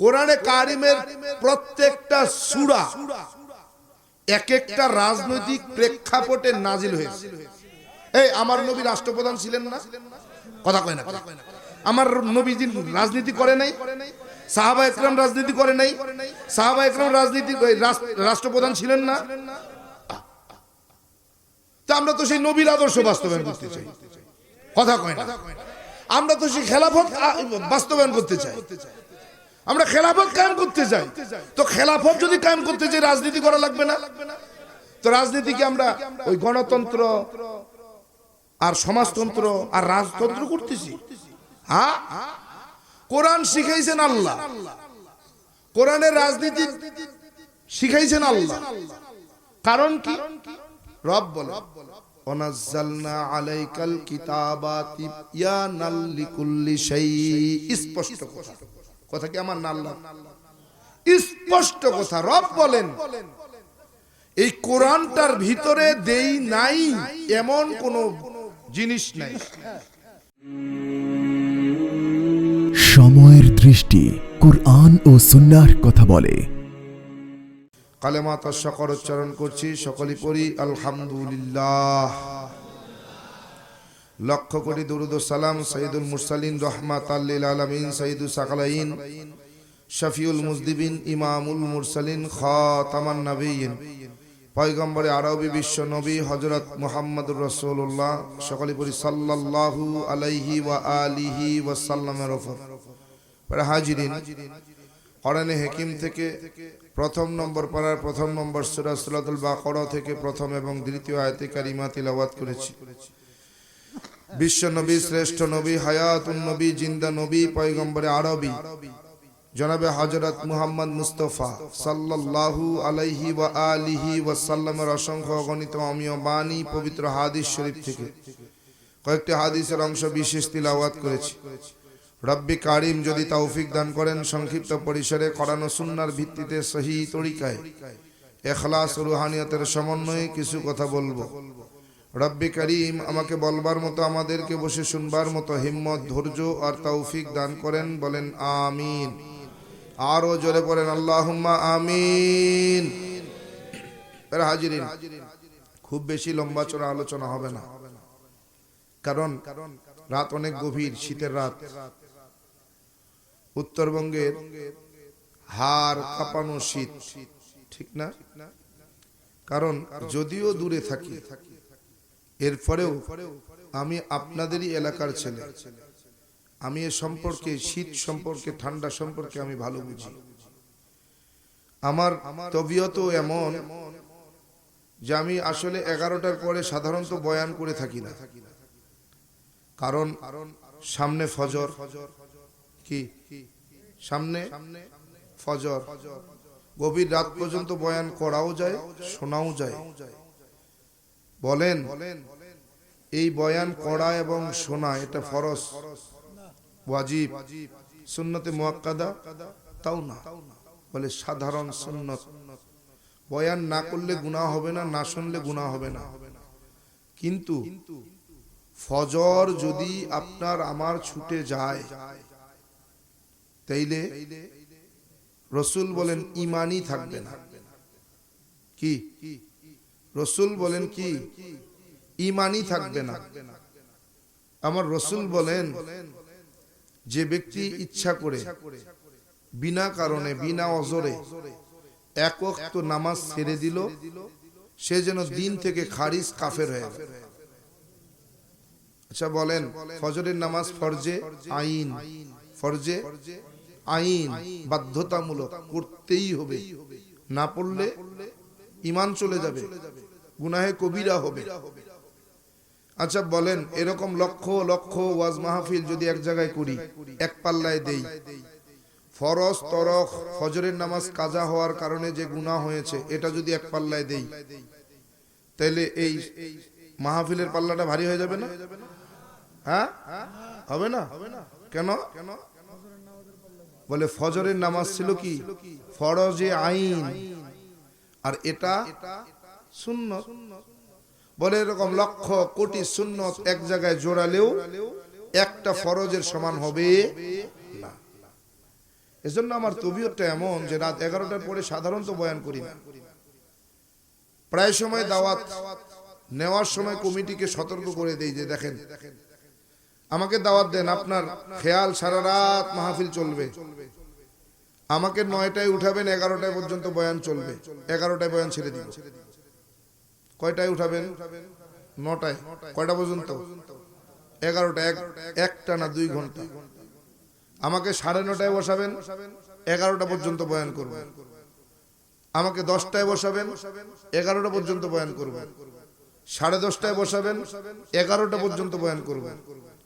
কোরআনে কারিমের প্রত্যেকটা সুরা এক একটা রাজনৈতিক প্রেক্ষাপটে নাজিল হয়েছে। এই, আমার নবী রাষ্ট্রপ্রধান ছিলেন না? কথা কয় না আমার নবী রাজনীতি করে নাই, সাহাবা একরাম রাজনীতি করে নাই, সাহাবা একরাম রাজনীতি রাষ্ট্রপ্রধান ছিলেন না? তা আমরা তো সেই নবীর আদর্শ বাস্তবায়ন করতে চাই। কথা কয় না আমরা তো সেই খেলাফত বাস্তবায়ন করতে চাই। আমরা খেলাফত কায়েম করতে চাই তো খেলাফত যদি কায়েম করতে চাই রাজনীতি করা লাগবে না। তো রাজনীতি কি আমরা ওই গণতন্ত্র আর সমাজতন্ত্র আর রাজতন্ত্র করতেছি। হ্যাঁ? কোরআন শিখাইছেন আল্লাহ। কোরআনের রাজনীতি শিখাইছেন আল্লাহ। কারণ কি? রব বলে, অনাজ্জালনা আলাইকাল কিতাবা তিবয়ানাল লিকুল্লি শাই স্পষ্ট কথা। কথা কি আমার না? আল্লাহ স্পষ্ট কথা রব বলেন। এই কোরআনটার ভিতরে দেই নাই এমন কোন জিনিস নাই। সময়ের দৃষ্টি কোরআন ও সুন্নার কথা বলে। কালেমা তার সকর উচ্চারণ করছি সকলে পড়ি আলহামদুলিল্লাহ। লক্ষ কোটি দুরুদ সালাম সঈদুল মুরসালিন রহমাত আল্লিল আলমিন সঈদুল সাকালাইন, শফিউল মুজদিবিন, ইমামুল মুরসালিন, খাতামান নবীন পয়গম্বরে আরবি বিশ্ব নবী হজরত মুহাম্মদুর রসুল্লাহ সকলে পড়ি সাল্লাল্লাহু আলাইহি ওয়া আলিহি ওয়াসাল্লামের ওপর। হাজিরিন, কোরআনে হেকিম থেকে প্রথম নম্বর পাড়ার প্রথম নম্বর সূরা সূরাতুল বাকারা থেকে প্রথম এবং দ্বিতীয় আয়াতে কারিমা তিলাওয়াত করেছি। বিশ্ব নবী, শ্রেষ্ঠ নবী, হায়াতুন নবী, জিন্দা নবী, পয়গম্বরে আরবি। জনাবে হযরত মুহাম্মদ মুস্তফা সাল্লাল্লাহু আলাইহি ওয়া আলিহি ওয়া সাল্লামের অসংখ্য অগণিত অমীয় বাণী পবিত্র হাদিস শরীফ থেকে। কয়েকটি হাদিসের অংশ বিশেষ তিলাওয়াত করেছি। রব্বি কারিম যদি তৌফিক দান করেন, সংক্ষিপ্ত পরিসরে করানো সুন্নার ভিত্তিতে সহি তরিকায়। এখলাস রুহানিয়তের সমন্বয়ে কিছু কথা বলব। রব্বি করিম, আমাকে বলবার মতো, আমাদেরকে বসে শুনবার মতো হিম্মত, ধৈর্য আর তৌফিক দান করেন, বলেন আমিন। আরও জোরে পড়েন আল্লাহুম্মা আমিন। হাজিরিন, খুব বেশি লম্বা চড়া আলোচনা হবে না। কারণ রাত অনেক গভীর, শীতের রাত। উত্তরবঙ্গের হার কাঁপানো শীত, ঠিক না? কারণ যদিও দূরে থাকি এরপরেও আমি আপনাদেরই এলাকার ছেলে। আমি এ সম্পর্কে, শীত সম্পর্কে, ঠান্ডা সম্পর্কে আমি ভালো বুঝি। আমার তবিয়ত এমন যে আমি আসলে এগারোটার পরে সাধারণত বয়ান করে থাকি না। কারণ সামনে ফজর। কি? সামনে ফজর। গভীর রাত পর্যন্ত বয়ান করাও যায়, শোনাও যায়। বলেন, এই বয়ান করা এবং শোনা, এটা ফরজ। ওয়াজিব। সুন্নতে মুয়াক্কাদা? তাও না। বলে সাধারণ সুন্নত। বয়ান না করলে গুনাহ হবে না না শুনলে গুনাহ হবে না। কিন্তু ফজর যদি আপনার আমার ছুটে যায়, তাইলে রসুল বলেন, ইমানই থাকবে না। কি? রসুল বলেন কি, ইমানই থাকবে না। আমার রসুল বলেন, যে ব্যক্তি ইচ্ছা করে, বিনা কারণে, বিনা অজরে, এক ওয়াক্ত নামাজ ছেড়ে দিল, সে যেন দিন থেকে খারিজ কাফের হয়ে আচ্ছা বলেন, ফজরের নামাজ ফরজে, আইন ফরজে, আইন, বাধ্যতামূলক, করতেই হবে। না পড়লে ইমান চলে যাবে। গুনাহে কবিরা হবে। আচ্ছা বলেন, এরকম লক্ষ লক্ষ ওয়াজ মাহফিল যদি এক জায়গায় করি, এক পাল্লায় দেই, ফরজ তরক ফজরের নামাজ কাজা হওয়ার কারণে যে গুনাহ হয়েছে, এটা যদি এক পাল্লায় দেই তাইলে এই মাহফিলের পাল্লাটা ভারী হয়ে যাবে না? হ্যাঁ? হবে না? কেন? বলে, ফজরের নামাজ ছিল কি? ফরজে আইন। আর এটা শূন্য বলে এরকম লক্ষ কোটি সুন্নত এক জায়গায় জোড়ালেও একটা ফরজের সমান হবে না। এজন্য আমার তবিয়তটা এমন যে রাত এগারোটার পরে সাধারণত বয়ান করি না। প্রায় সময় দাওয়াত নেওয়ার সময় কমিটিকে সতর্ক করে দেই যে দেখেন, আমাকে দাওয়াত দেন, আপনার খেয়াল সারা রাত মাহফিল চলবে। আমাকে নয়টায় উঠাবেন, এগারোটায় পর্যন্ত বয়ান চলবে। এগারোটায় বয়ান ছেড়ে দিব। কয়টায় উঠাবেন? নটায়। কয়টা পর্যন্ত? এগারোটা। এক একটা না দুই ঘণ্টা? আমাকে সাড়ে নটায় বসাবেন, এগারোটা পর্যন্ত বয়ান করবেন। আমাকে দশটায় বসাবেন, এগারোটা পর্যন্ত বয়ান করবেন। সাড়ে দশটায় বসাবেন, এগারোটা পর্যন্ত বয়ান করবেন।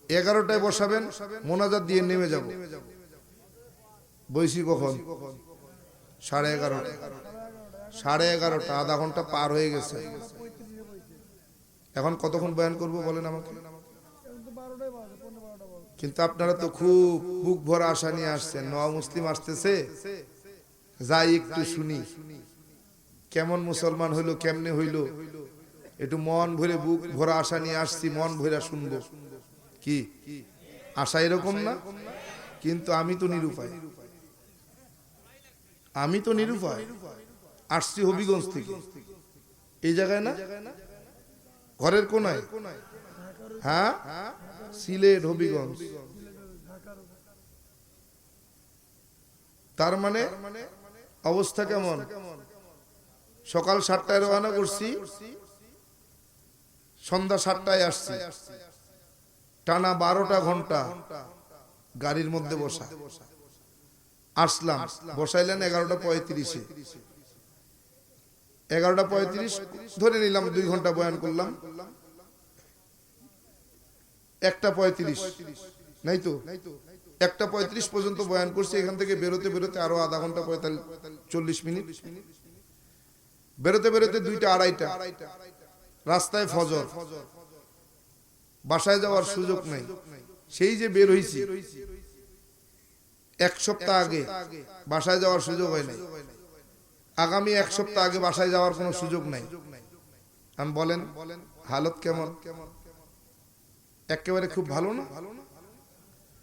এগারোটায় বসাবেন, মোনাজাত দিয়ে নেমে যাব। বৈশি কখন? সাড়ে এগারোটা সাড়ে এগারোটা, আধা ঘণ্টা পার হয়ে গেছে। এখন কতক্ষণ বয়ান করব বলেন আমাকে? কিন্তু আপনারা তো খুব বুক ভরা আশা নিয়ে আসছেন। নয়া মুসলিম আসতেছে? যাই একটু শুনি। কেমন মুসলমান হইল, কেমনে হইল? একটু মন ভরে বুক ভরা আশা নিয়ে আসছি, মন ভরা শুনব। কি? আশা এরকম না? কিন্তু আমি তো নিরুপায়। আমি তো নিরুপায়। আসছি হবিগঞ্জ থেকে। এই জায়গায় না? ঘরের কোনায়? হ্যাঁ? সিলেট, হবিগঞ্জ। তার মানে অবস্থা কেমন? সকাল সাতটায় রওনা করছি। সন্ধ্যা সাতটায় আসছি। টানা বারোটা ঘণ্টা গাড়ির মধ্যে বসা। আসলাম। বসাইলেন এগারোটা পঁয়ত্রিশে। এগারোটা পঁয়ত্রিশ, ধরে নিলাম দুই ঘণ্টা বয়ান করলাম। একটা পঁয়ত্রিশ, নাই তো? একটা পঁয়ত্রিশ পর্যন্ত বয়ান করছি, এখান থেকে বেরোতে বেরোতে আরও আধা ঘণ্টা পঁয়তাল্লিশ, চল্লিশ মিনিট। বেরোতে বেরোতে দুইটা আড়াইটা, রাস্তায় ফজর, বাসায় যাওয়ার সুযোগ নাই। সেই যে বের হইছি, এক সপ্তাহ আগে বাসায় যাওয়ার সুযোগ হয় নাই। আগামী এক সপ্তাহ আগে বাসায় যাওয়ার কোনো সুযোগ নাই। আমি বলেন, হালত কেমন? একেবারে খুব ভালো না?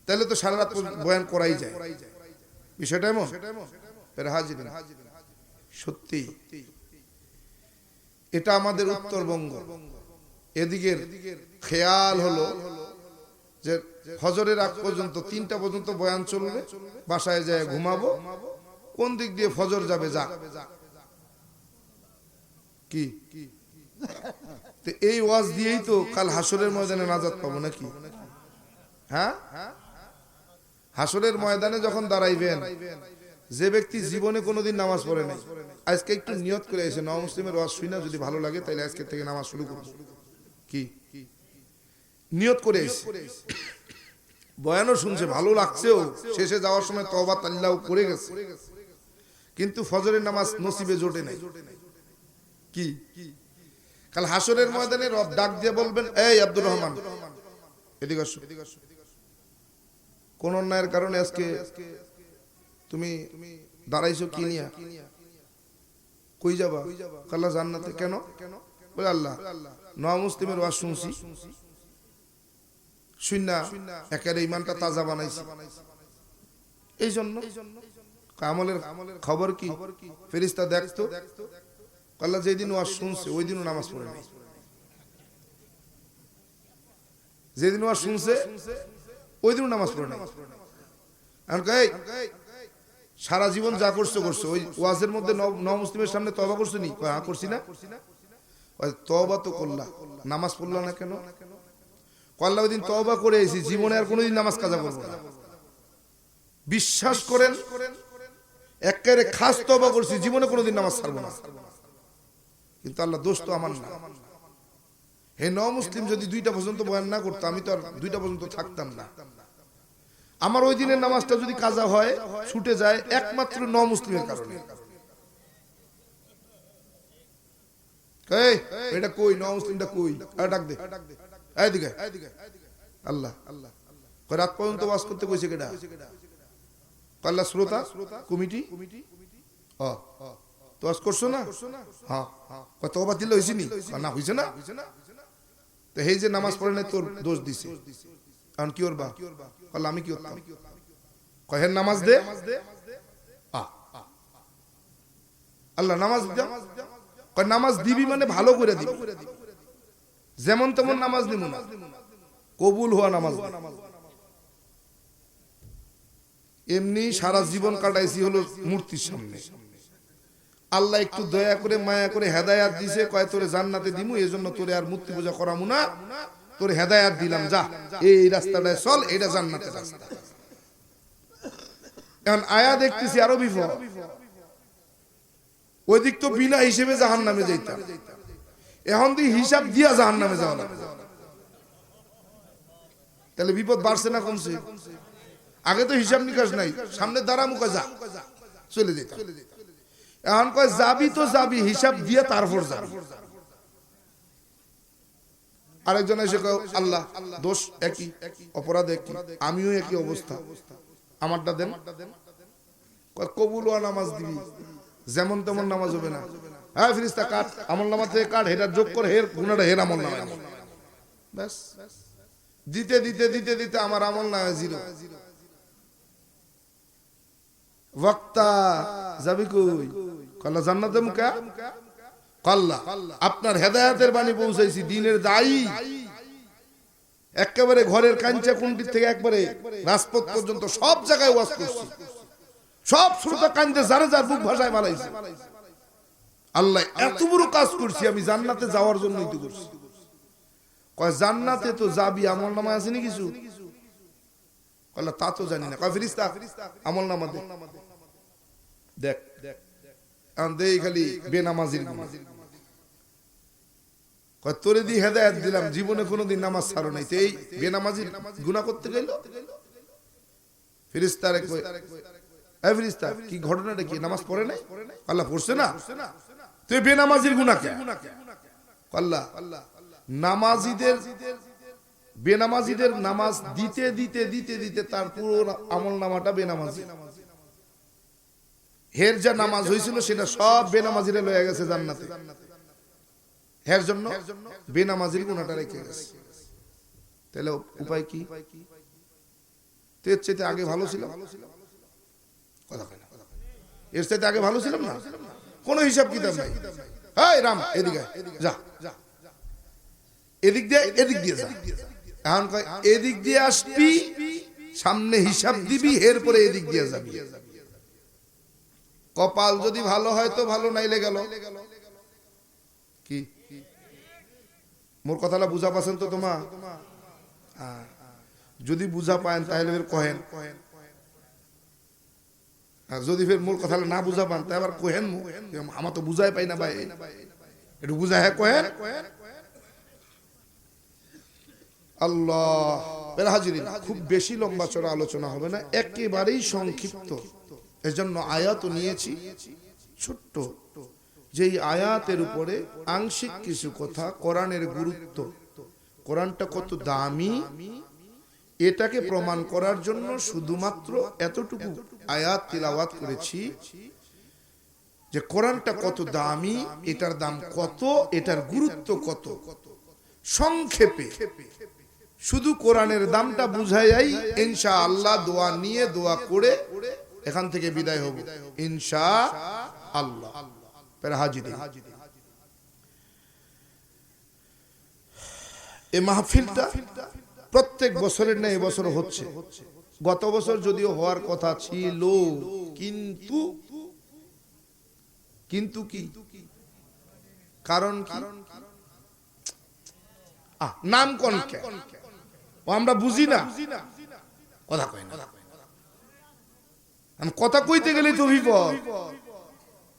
তাহলে তো সারা রাত বয়ান করাই যায়। বিষয়টা এমন? সত্যি। এটা আমাদের উত্তরবঙ্গ। এদিকের খেয়াল হলো যে, হজরের আগ পর্যন্ত তিনটা পর্যন্ত বয়ান চলবে, বাসায় যায় ঘুমাবো কোন দিক দিয়ে ফজর যাবে যা কি? এই ওয়াজ দিয়েই তো কাল হাসরের ময়দানে নাজাত পাবো নাকি? হ্যাঁ? হাসরের ময়দানে যখন দাঁড়াইবেন, যে ব্যক্তি জীবনে কোনোদিন নামাজ পড়ে নাই, আজকে একটু নিয়ত করে এসে নব মুসলিমের ওয়াজ শুই না, যদি ভালো লাগে তাহলে আজকে থেকে নামাজ শুরু করব। কি? নিয়ত করে এসে। বয়ানও শুনছে, ভালো লাগছেও। শেষে যাওয়ার সময় তবা তাল্লাও করে গেছে। কিন্তু ফজরের নামাজ নসিবে জোটে নাই। কি? কাল হাসরের ময়দানে রব ডাক দিয়ে বলবেন এই আব্দুর রহমান এদিকে আসো। কোন অন্যায়ের কারণে আজকে তুমি দাঁড়াইছো কি নিয়া? কই যাবা? কাল্লা জান্নাতে কেন? বলে আল্লাহ নয়া মুসলিমের ওয়াজ শুনছি। শুননা একের ইমানটা তাজা বানাইছি। এই জন্য আমলের খবর কি? ফেরিস্তা দেখতো। আল্লাহ যেদিন ওয়াজ শুনছে ওই দিনও নামাজ পড়ে নাই। যেদিন ওয়াজ শুনছে ওই দিনও নামাজ পড়ে নাই। সারা জীবন যা করছ করছ। ওই ওয়াজের মধ্যে ন- মুসলিমের সামনে তবা করছ নি? হ্যাঁ করছি না। তবা তো করলা, নামাজ পড়লা না কেন? কল্লা ওই দিন তবা করে এসেছি, জীবনে আর কোনোদিন নামাজ কাজা করব না। বিশ্বাস করেন একেবারে খাস তবা করছি, জীবনে কোনোদিন নামাজ ছাড়বো না। কিন্তু আল্লাহ দোষ তো আমার না। হে ন মুসলিম যদি দুইটা পর্যন্ত বয়ান না করতো, আমি তো আর দুইটা পর্যন্ত থাকতাম না। আমার ওই দিনের নামাজটা যদি কাজা হয়, ছুটে যায়, একমাত্র ন মুসলিমের কারণে এটা কই? ন মুসলিমটা কই ডাক দে। আল্লাহ। আল্লাহ রাত পর্যন্ত বাস করতে কইছে কেডা? পাল্লা শ্রোতা কমিটি? তোয়াজ করছ না? হ্যাঁ, হ্যাঁ। না? হয়েছে না। তো যে নামাজ পড়ে তোর দোষ দিছে। কারণ কি ওর বা আমি কি করতাম নামাজ দে? আল্লাহ নামাজ কয় নামাজ দিবি মানে ভালো করে দিবি। যেমন তেমন নামাজ দিব না। কবুল হওয়া নামাজ এমনি সারা জীবন কাটাইছি হলো মূর্তির সামনে। আল্লাহ একটু দয়া করে, মায়া করে হেদায়াত দিছে, কয় তোরে জান্নাতে দিমু এই জন্য তোরে আর মূর্তি পূজা করামু না। তোরে হেদায়াত দিলাম, যা, এই রাস্তাটায় চল, এটা জান্নাতের রাস্তা। এখন আয়া দেখতেছি আরও বিপদ। ওই দিক তো বিনা হিসেবে জাহান নামে যাইতাম। এখন তুই হিসাব দিয়া জাহান নামে যাওয়া তাহলে বিপদ বাড়ছে না কমছে? আগে তো হিসাব নিকাশ নাই, সামনে দাঁড়া মুখা যা চলে যেতাম। এখন কয়, যাবি তো যাবি, হিসাব দিয়ে তারপর যাবি। আরেকজন এসে কয়, আল্লাহ, দোষ একই, অপরাধ একই, আমিও একই অবস্থা। আমারটা দেন। কবুল ওয়া নামাজ দিবি। যেমন তেমন নামাজ হবে না। হ্যাঁ ফিরিস্তা কাট। আমল নামা থেকে কাট হেটার যোগ করে, হের গুণাটা হের আমল নামা। ব্যাস। দিতে দিতে দিতে দিতে আমার আমল না জিরো। বক্তা যাবি কই কল্লা জান্নাতে মুকা কল্লা আপনার হেদায়াতের বাণী পৌঁছাইছি দিনের দায়ী একেবারে ঘরের কাঞ্চা কুন্ডি থেকে একবারে রাজপথ পর্যন্ত সব জায়গায় ওয়াজ করছি সব শ্রোতা কান্দে যারে যার বুক ভাষায় বানাইছে আল্লাহ এত বড় কাজ করছি, আমি জান্নাতে যাওয়ার জন্য তো করছি। কয়, জান্নাতে তো যাবি, আমল নামা আসেনি কিছু? কল্লা তা তো জানি না। কয়, ফিরিস্তা, আমল নামা দে। দেখ খালি বেনামাজির দি হেদায়েত দিলাম, জীবনে কোনোদিন নামাজ ছাড়ো নাই। এই গুনাহ করতে গেল? ফিরিস্তারে কই কি ঘটনাটা কি? নামাজ পড়ে নাই? আল্লাহ পড়ছে না? তুই বেনামাজির গুনাহ কে? আল্লাহ, নামাজিদের, বেনামাজিদের নামাজ দিতে দিতে দিতে দিতে তার পুরো আমল নামাটা বেনামাজি। হের যা নামাজ হয়েছিল সেটা সব বেনামাজিরে লয়ে গেছে জান্নাতে। হের জন্য বেনামাজির গুণাটা রেখে গেছে। তাহলে উপায় কি? চাইতে আগে ভালো কথা এর চাইতে আগে ভালো ছিলাম না? কোনো হিসাব কিতাব নাই। রাম, এদিকে যা। এদিক দিয়ে এদিক দিয়ে যা। এখন এদিক দিয়ে আসবি, সামনে হিসাব দিবি, এরপরে এদিক দিয়ে যাবি। কপাল যদি ভালো হয় তো ভালো নাইলে গেল। কি? মোর কথাটা বুঝা পাচ্ছেন তো তোমা। যদি বুঝা পায়েন তাহলে ফের কহেন। আর যদি ফের মোর কথাটা না বুঝা পান তাই আবার কহেন। আমার তো বুঝাই পাই না ভাই। একটু বুঝা হ্যাঁ কহেন। আল্লাহ, বেলা হাজিরিন, খুব বেশি লম্বা চড়া আলোচনা হবে না, একেবারেই সংক্ষিপ্ত। এজন্য আয়াত নিয়েছি। ছোট্ট। যেই আয়াতের উপরে আংশিক কিছু কথা কোরআনের গুরুত্ব। কোরআনটা কত দামি। এটাকে প্রমাণ করার জন্য শুধুমাত্র এতটুকু আয়াত তিলাওয়াত করেছি যে কোরআনটা কত দামি, এটার দাম কত, এটার গুরুত্ব কত। সংক্ষেপে। শুধু কোরআনের দামটা বুঝাই ইনশা আল্লাহ দোয়া নিয়ে দোয়া করে এখান থেকে বিদায় হব। ইনশা আল্লাহ। হাজির এই মাহফিলটা প্রত্যেক বছরের না এবছর হচ্ছে। গত বছর যদিও হওয়ার কথা ছিল কিন্তু কিন্তু কি? কারণ কি? আহ, নাম কোন আমরা বুঝি না। কথা কয় না। আমি কথা কইতে গেলে তো বিপদ।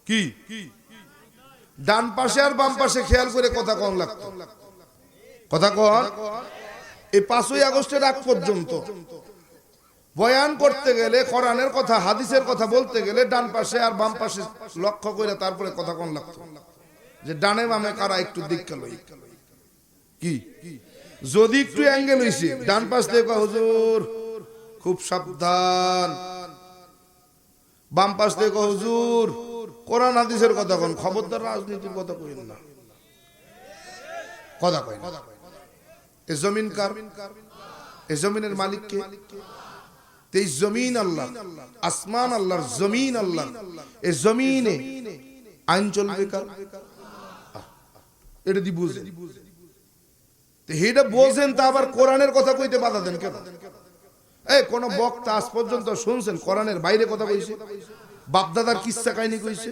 কি? ডান পাশে আর বাম পাশে খেয়াল করে কথা কম লাগতো। কথা কন? এই পাঁচই আগস্টের আগ পর্যন্ত বয়ান করতে গেলে, কোরআনের কথা, হাদিসের কথা বলতে গেলে ডান পাশে আর বাম পাশে লক্ষ্য করে তারপরে কথা কোন লাগতো। যে ডানে বামে কারা একটু দিক লই। কি? যদি একটু অ্যাঙ্গেল হইছে, ডান পাশ থেকে হুজুর, খুব সাবধান। বাম পাশ থেকে হুজুর, কোরআন, হাদিসের কথা কোন খবরদার রাজনীতির কথা কইন না। কথা এ জমিন কার? এ জমিনের মালিক কে? জমিন আল্লাহ আসমান আল্লাহর, জমিন আল্লাহ এ জমিনে আইন চলবে কার? এটা দি বুঝে বোঝেন, তা আবার কোরআনের কথা কইতে বাধা দেন কেন? এই কোন বক্তা আজ পর্যন্ত শুনছেন? কোরআনের বাইরে কথা কইছে বাপদাদার কিস্সা কাহিনী কইছে?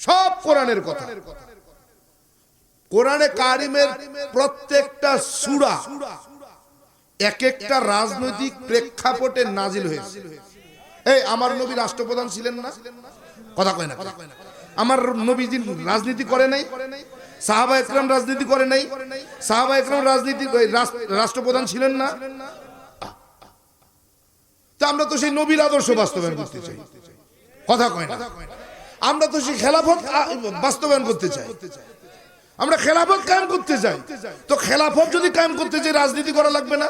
সব কোরআনের কথা। কোরআনে কারিমের প্রত্যেকটা সুরা এক একটা রাজনৈতিক প্রেক্ষাপটে নাজিল হয়েছে। এই আমার নবী রাষ্ট্রপ্রধান ছিলেন না? কথা কয় না আমার নবীজি রাজনীতি করে নাই সাহাবা একরাম রাজনীতি করে নাই সাহাবা একরাম রাজনীতি রাষ্ট্রপ্রধান ছিলেন না? আমরা তো সেই নবীর আদর্শ বাস্তবায়ন করতে চাই। কথা কয় না। আমরা তো সেই খেলাফত বাস্তবায়ন করতে চাই। আমরা খেলাফত কায়েম করতে চাই। তো খেলাফত যদি কায়েম করতে চাই রাজনীতি করা লাগবে না।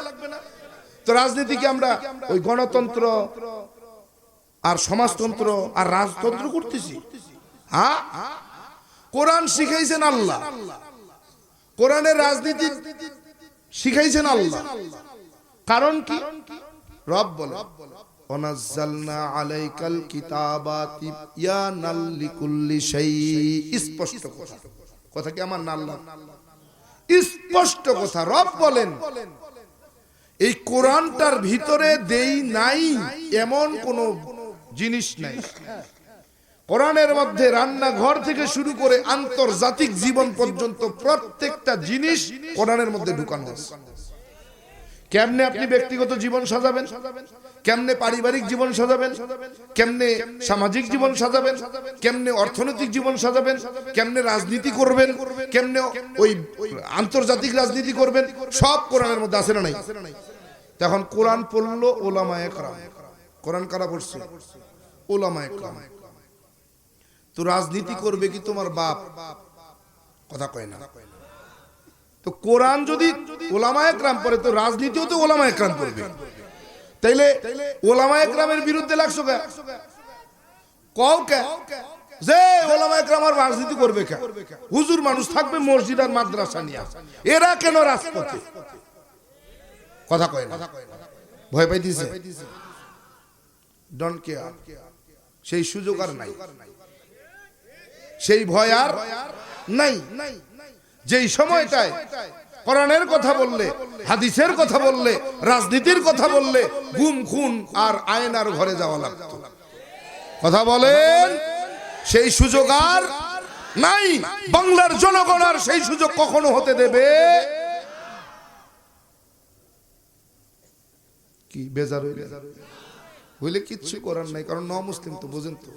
তো রাজনীতিকে আমরা ওই গণতন্ত্র আর সমাজতন্ত্র আর রাজতন্ত্র করতেছি। হ্যাঁ? কোরআন শিখাইছেন আল্লাহ। কোরআনের রাজনীতি শিখাইছেন আল্লাহ। কারণ কি? রব বলে অনাজ্জালনা আলাইকাল লিকুল্লি স্পষ্ট কথা। কথা কি আমার স্পষ্ট কথা। রব বলেন, এই কোরআনটার ভিতরে দেই নাই এমন কোন জিনিস নাই। কোরআনের মধ্যে রান্নাঘর থেকে শুরু করে আন্তর্জাতিক জীবন পর্যন্ত প্রত্যেকটা জিনিস কোরআনের মধ্যে ঢুকানো আছে। কেমনে আপনি ব্যক্তিগত জীবন সাজাবেন? কেমনে পারিবারিক জীবন সাজাবেন? কেমনে সামাজিক জীবন সাজাবেন? কেমনে অর্থনৈতিক জীবন সাজাবেন? কেমনে রাজনীতি করবেন? কেমনে ওই আন্তর্জাতিক রাজনীতি করবেন? সব কোরআনের মধ্যে আছে না নাই? তখন কোরআন পড়ল ওলামা একরাম কোরআন কারা পড়ছে? ওলামা একরাম তো রাজনীতি করবে কি তোমার বাপ? কথা কয় না। তো কোরআন যদি ওলামা একরাম পড়ে, তো রাজনীতিও তো ওলামা একরাম করবে তাইলে ওলামা একরামের বিরুদ্ধে লাগছো কে কও কে? যে ওলামা একরাম আর রাজনীতি করবে কে হুজুর মানুষ থাকবে মসজিদ আর মাদ্রাসা নিয়ে। এরা কেন রাজপথে? কথা কয় না। ভয় পাইতেছে? ডন কেয়ার সেই সুযোগ আর নাই। সেই ভয় আর নাই। যেই সময়টায় কোরআনের কথা বললে, হাদিসের কথা বললে, রাজনীতির কথা বললে গুম খুন আর আয়নার ঘরে যাওয়া লাগতো। কথা বলেন, সেই সুযোগ আর নাই। বাংলার জনগণ আর সেই সুযোগ কখনো হতে দেবে? কি, বেজার হইলে? হইলে কিচ্ছু করার নাই, কারণ ন মুসলিম তো, বোঝেন তো।